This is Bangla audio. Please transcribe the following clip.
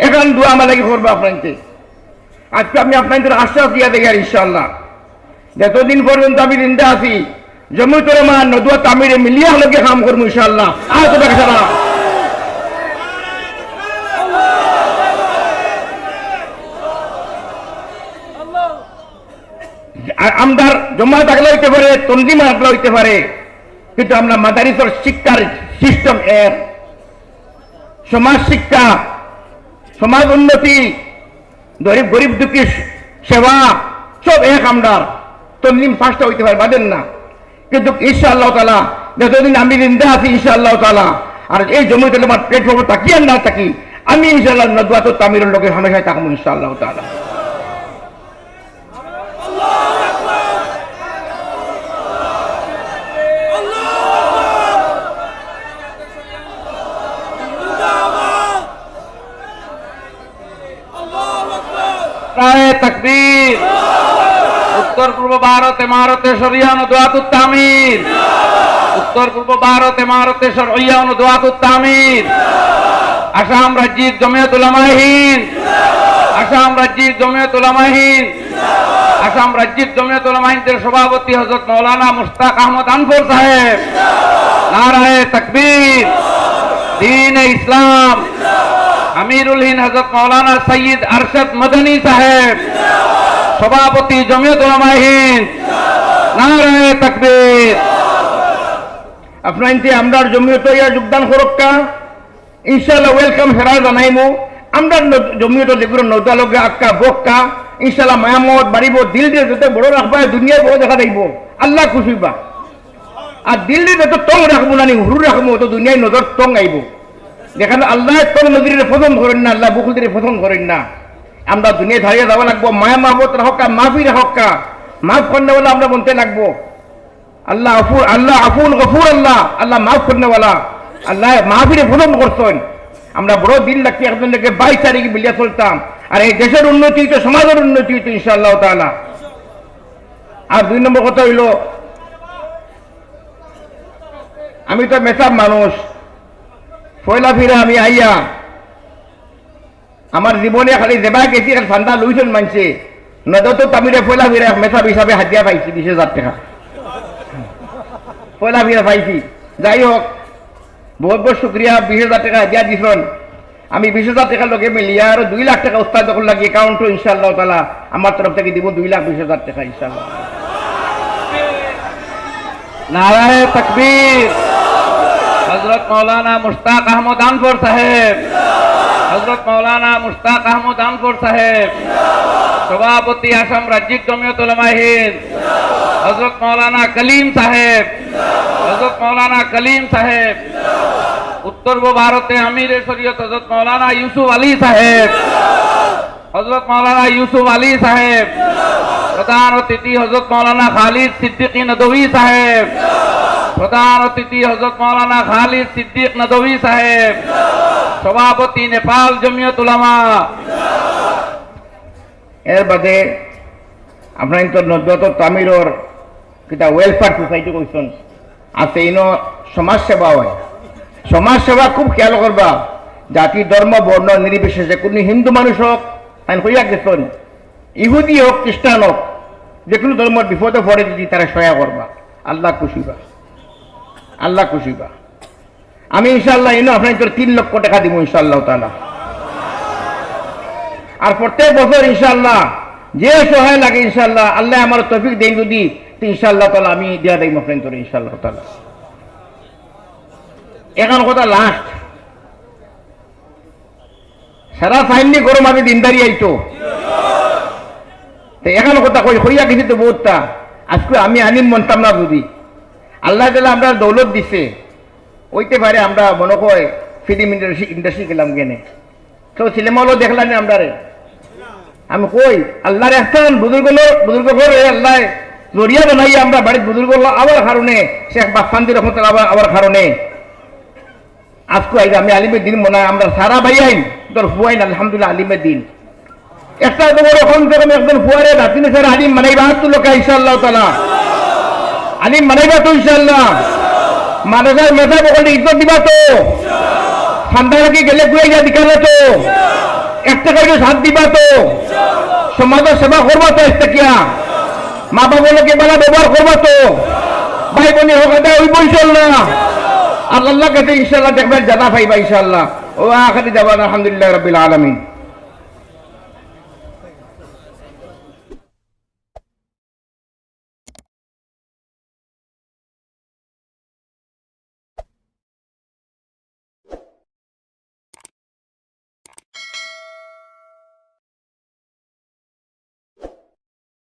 এখন দোয়া লাগে করব আপনাকে আজকে আমি আপনাদের আশ্বাস দিয়া দেখি আর ইনশাল্লাহ যতদিন পর্যন্ত আমি জিন্দা আছি জমি তোরে মা নদুয়া তামিরে মিলিয়া হলে কাম করব ইনশাল্লাহ আর দেখা আমদার জমা থাকলে হইতে পারে তন্দিমা থাকলে হইতে পারে, কিন্তু আমরা মাদারিসর শিক্ষার সিস্টেম এর সমাজ শিক্ষা সমাজ উন্নতি, গরিব গরিব দুঃখী সেবা, সব এক আমদার। তন্দিম ফার্স্ট হইতে পারে, বাদেন না। কিন্তু ঈশা আল্লাহ তালা যতদিন আমি নিন্দা আছি ঈশা আল্লাহ তালা আর এই জমিতে আমার প্লেটফর্মে তাকিয়ে না থাকি আমি ইনশাল্লাহ নদুয়া তো তামিরের লোকের হামেশায় থাকব ইনশাআল্লাহ তালা রায় তকবীর। উত্তর পূর্ব ভারত ইমারতে শরিয়ান দোয়াতুত তামির উত্তর পূর্ব ভারত ইমারতে শরিয়ান দোয়াতুত তামির আসাম রাজ্যিক জমিয়ত উলামাহীন আসাম রাজ্যিক জমিয়ত উলামাহীন আসাম রাজ্যিক জমিয়ত উলামাহীনদের সভাপতি হযরত মাওলানা মুশতাক আহমদ আনফর সাহেব। নারায়ে তাকবীর। দ্বীন ইসলাম। আমিরুল হিন্দ হজরত মৌলানা সৈয়দ আরশদ মদনী সাহেব। সভাপতি জমিয়ত হিন্দ। তাকবীর। আপনার আমরা জমিয়ত ইয়া যোগদান ওয়েলকাম আমরা জমিয়ত যেগুলো আক্কা বক্কা। ইনশাল্লাহ মায়ামত বাড়িব দিল যত বড় রাখবা দুনিয়ায় বড় দেখা যাইব আল্লাহ খুশি বা আর দিল দিয়ে যত টং রাখব না হুরু রাখব তো দুনিয়ায় নজর টং আইব যেখানে আল্লাহ নদীর পছন্দ করেন না, আল্লাহ বকুলদের পছন্দ করেন না। আমরা দুনিয়া দাঁড়িয়ে যাওয়া লাগবো, মায়া মাহবত রাহকা মাফি রাহকা মাফ করলে আমরা বলতে লাগবো। আল্লাহ আফুর আল্লাহ আফুল গফুর আল্লাহ আল্লাহ মাফ করনেওয়ালা আল্লাহ মাহফিরে পছন্দ করছেন। আমরা বড় দিন লাগতে একজনকে বাইশ তারিখে মিলিয়ে চলতাম। আর এই দেশের উন্নতি হইতো, সমাজের উন্নতি হইতো, ইনশাআল্লাহ তাআলা। আর দুই নম্বর কথা হইল, আমি তো মেসাব মানুষ। ফয়লা ফিরা আমি আইয়া আমার জীবনে খালি যেবা গেছি খালি ঠান্ডা লুইছেন মানছে। নদতো তামিরে ফয়লা ফিরা মেসাব হিসাবে হাজিয়া পাইছি, বিশ হাজার টাকা। পয়লা বিয়া পাইছি। যাই হোক বহুত বহুত শুক্রিয়া বিশ হাজার টাকা দিয়া দিছন। আমি বিশ হাজার টাকা লগে মিলিয়া আর দুই লাখ টাকা উস্তাদ যখন লাগি একাউন্টও ইনশাআল্লাহ তালা আমার তরফ থেকে দিব দুই লাখ বিশ হাজার টাকা ইনশাআল্লাহ। নারায়ে তাকবীর হযরত মাওলানা মুশতাক আহমদ আনফর সাহেব হযরত মাওলানা মুশতাক আহমদ আনফর সাহেব সভাপতি আসাম রাজ্যিক জমিয়ত উলামায়ে হিন্দ হযরত মাওলানা কলিম সাহেব হযরত মাওলানা কলিম সাহেব উত্তর পূর্ব ভারতে আমির শরীয়ত হযরত মাওলানা ইউসুফ আলী সাহেব হযরত মাওলানা ইউসুফ আলী সাহেব প্রধান অতিথি হজরত মৌলানা খালিদ সিদ্দিকী নদভী সাহেব প্রধান অতিথি হজরত মৌলানা খালিদ সিদ্দিক নদভী সাহেব। সভাপতি নেপাল জমিয়ত উলামা। এর বাদে আপনার তো নদত তামিরর কিতা ওয়েলফেয়ার সোসাইটি কইছেন, আছে ইনো সমাজ সেবা হয়। সমাজ সেবা খুব খেয়াল করবা জাতি ধর্ম বর্ণ নির্বিশেষে কোন হিন্দু মানুষ হোক আইন কইয়া গেছেন ইহুদি হোক খ্রিস্টান হোক যে কোনো ধর্মের বিপদে পড়ে যদি তারা সহায় করবা আল্লাহ খুশি বা আল্লাহ খুশি বা। আমি ইনশাল্লাহ এনে আপনার তিন লক্ষ টাকা দিব ইনশাল্লাহ তালা আর প্রত্যেক বছর ইনশাল্লাহ যে সহায় লাগে ইনশাল্লাহ আল্লাহ আমার তফিক দেন যদি ইনশাল্লাহ তালা আমি দিয়া দেই মফরেন তোর ইনশাল্লাহ তালা এখন কথা লাস্ট সারা ফাইনলি গরম, আমি দিনদারি আইতো। এখন কথা কই, হইয়া গেছি তো বহুতটা আজকে আমি আনিম মনতাম না যদি। আল্লাহ তালা আমরা দৌলত দিছে। ওইতে পারে আমরা মনে কয় ফিল্ম ইন্ডাস্ট্রি ইন্ডাস্ট্রি গেলাম গেনে তো সিনেমা হলো দেখলাম না আমরা রে আমি কই, আল্লাহর এখন বুজুর্গ বুজুর্গ করে আল্লাহ জরিয়া বানাই আমরা বাড়ির বুজুর্গ আবার কারণে, শেখ বাফান্দি রহমতুল আবার আবার কারণে। আজকে আইজ আমি আলিমের দিন মনে আমরা সারা ভাই আইন, তোর হুয়াইন আলহামদুলিল্লাহ আলিমের দিন। একটা বড় কম থেকে কম একজন ফুয়ারে রাতিনে স্যার আলিম মানাইবা হাত লোক ইনশাআল্লাহ তালা আলিম মানাইবা তো ইনশাআল্লাহ। মাদ্রাসার মেধা বকলে ইজ্জত দিবা তো। ঠান্ডা লাগি গেলে গুয়াইয়া দিকালে তো। থেকে সাথ দিবা তো। সমাজের সেবা করবা তো কিয়া মা বাবাকে বেলা ব্যবহার করবা তো। ভাই বোনের হোক এটা ওই ইনশাল্লাহ আল্লাহ কাছে ইনশাল্লাহ দেখবেন জানা পাইবা ইনশাল্লাহ ও আখাতে যাবা, আলহামদুলিল্লাহ রবিল আলমিন।